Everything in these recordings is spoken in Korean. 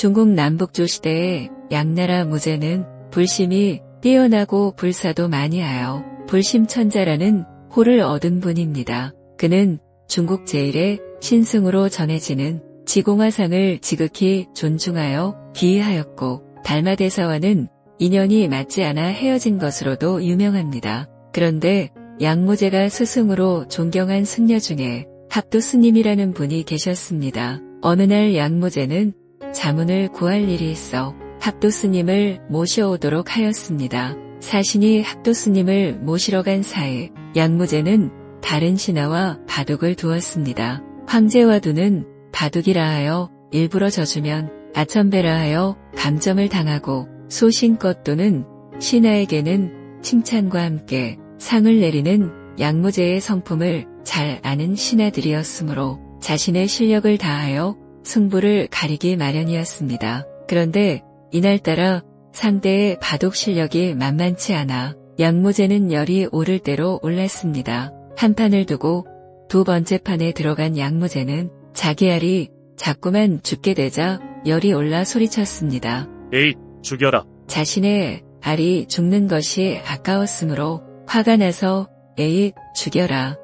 중국 남북조 시대의 양나라 무제는 불심이 뛰어나고 불사도 많이 하여 불심천자라는 호를 얻은 분입니다. 그는 중국 제1의 신승으로 전해지는 지공화상을 지극히 존중하여 기이하였고 달마대사와는 인연이 맞지 않아 헤어진 것으로도 유명합니다. 그런데 양무제가 스승으로 존경한 승려 중에 합도 스님이라는 분이 계셨습니다. 어느 날 양무제는 자문을 구할 일이 있어 합도 스님을 모셔오도록 하였습니다. 사신이 합도 스님을 모시러 간 사이 양무제는 다른 신하와 바둑을 두었습니다. 황제와 두는 바둑이라 하여 일부러 져주면 아첨배라 하여 감점을 당하고 소신껏 또는 신하에게는 칭찬과 함께 상을 내리는 양무제의 성품을 잘 아는 신하들이었으므로 자신의 실력을 다하여 승부를 가리기 마련이었습니다. 그런데 이날따라 상대의 바둑 실력이 만만치 않아 양무제는 열이 오를 대로 올랐습니다. 한 판을 두고 두 번째 판에 들어간 양무제는 자기 알이 자꾸만 죽게 되자 열이 올라 소리쳤습니다. 에이, 죽여라. 자신의 알이 죽는 것이 아까웠으므로 화가 나서 에잇 죽여라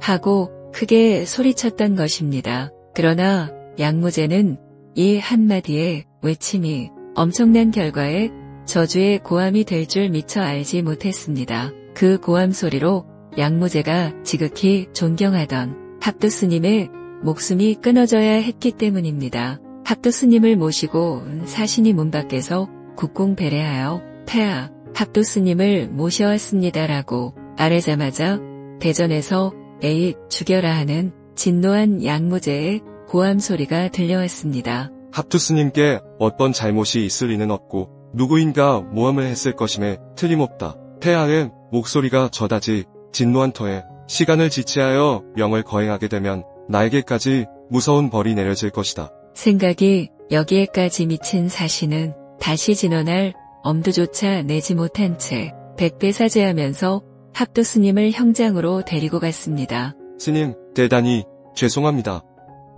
하고 크게 소리쳤던 것입니다. 그러나 양무제는 이 한마디의 외침이 엄청난 결과에 저주의 고함이 될 줄 미처 알지 못했습니다. 그 고함 소리로 양무제가 지극히 존경하던 합도 스님의 목숨이 끊어져야 했기 때문입니다. 합도 스님을 모시고 사신이 문 밖에서 국공 배례하여 폐하 합도 스님을 모셔왔습니다라고 아래자마자 대전에서 에잇 죽여라 하는 진노한 양무제의 고함 소리가 들려왔습니다. 합투 스님께 어떤 잘못이 있을 리는 없고 누구인가 모함을 했을 것임에 틀림없다. 폐하의 목소리가 저다지 진노한 터에 시간을 지체하여 명을 거행하게 되면 나에게까지 무서운 벌이 내려질 것이다. 생각이 여기에까지 미친 사신은 다시 진언할 엄두조차 내지 못한 채 백배 사죄하면서 합도 스님을 형장으로 데리고 갔습니다. 스님, 대단히 죄송합니다.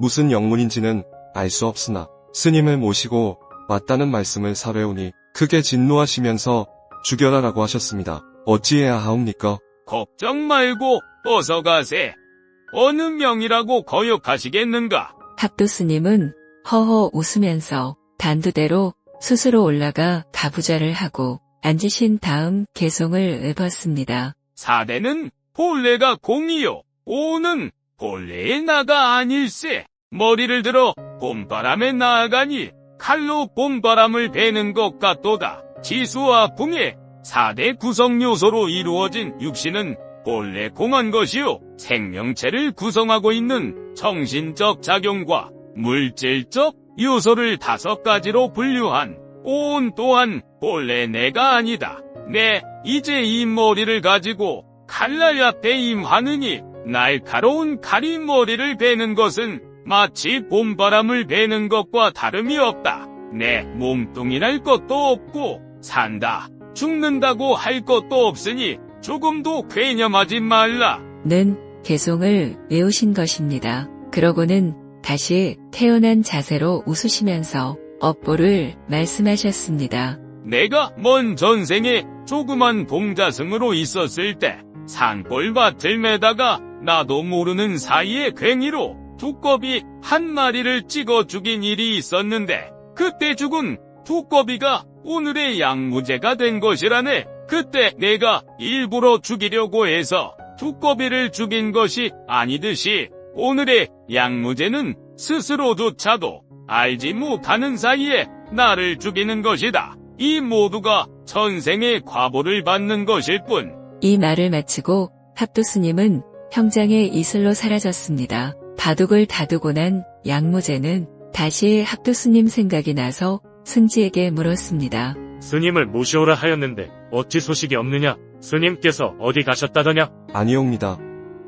무슨 영문인지는 알 수 없으나 스님을 모시고 왔다는 말씀을 사배우니 크게 진노하시면서 죽여라라고 하셨습니다. 어찌해야 하옵니까? 걱정 말고 어서 가세. 어느 명이라고 거역하시겠는가? 합도 스님은 허허 웃으면서 단두대로 스스로 올라가 가부좌를 하고 앉으신 다음 개송을 읊었습니다. 사대는 본래가 공이요. 오는 본래의 나가 아닐세. 머리를 들어 봄바람에 나아가니 칼로 봄바람을 베는 것 같도다. 지수와 풍의 사대 구성 요소로 이루어진 육신은 본래 공한 것이요. 생명체를 구성하고 있는 정신적 작용과 물질적 요소를 다섯 가지로 분류한 온 또한 본래 내가 아니다. 내 이제 이 머리를 가지고 칼날 앞에 임하느니 날카로운 칼이 머리를 베는 것은 마치 봄바람을 베는 것과 다름이 없다. 내 몸뚱이랄 것도 없고 산다. 죽는다고 할 것도 없으니 조금도 괴념하지 말라. 는 개송을 외우신 것입니다. 그러고는 다시 태어난 자세로 웃으시면서 업보를 말씀하셨습니다. 내가 먼 전생에 조그만 동자승으로 있었을 때 산골밭을 매다가 나도 모르는 사이에 괭이로 두꺼비 한 마리를 찍어 죽인 일이 있었는데 그때 죽은 두꺼비가 오늘의 양무제가 된 것이라네. 그때 내가 일부러 죽이려고 해서 두꺼비를 죽인 것이 아니듯이 오늘의 양무제는 스스로조차도 알지 못하는 사이에 나를 죽이는 것이다. 이 모두가 전생의 과보를 받는 것일 뿐. 이 말을 마치고 합도 스님은 형장의 이슬로 사라졌습니다. 바둑을 다두고 난 양무제는 다시 합도 스님 생각이 나서 승지에게 물었습니다. 스님을 모시오라 하였는데 어찌 소식이 없느냐? 스님께서 어디 가셨다더냐? 아니옵니다.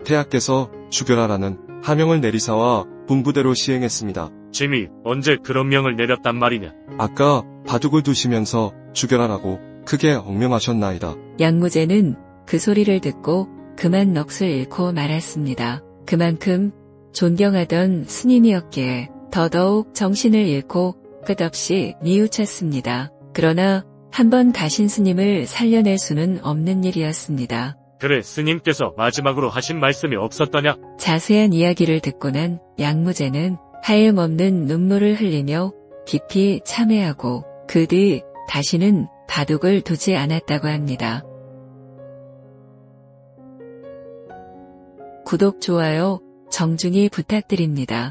태하께서 죽여라라는 하명을 내리사와 분부대로 시행했습니다. 짐이 언제 그런 명을 내렸단 말이냐? 아까 바둑을 두시면서 죽여라라고 크게 억명하셨나이다. 양무제는 그 소리를 듣고 그만 넋을 잃고 말았습니다. 그만큼 존경하던 스님이었기에 더더욱 정신을 잃고 끝없이 뉘우쳤습니다. 그러나 한번 가신 스님을 살려낼 수는 없는 일이었습니다. 그래 스님께서 마지막으로 하신 말씀이 없었더냐? 자세한 이야기를 듣고 난 양무제는 하염없는 눈물을 흘리며 깊이 참회하고 그 뒤 다시는 바둑을 두지 않았다고 합니다. 구독, 좋아요 정중히 부탁드립니다.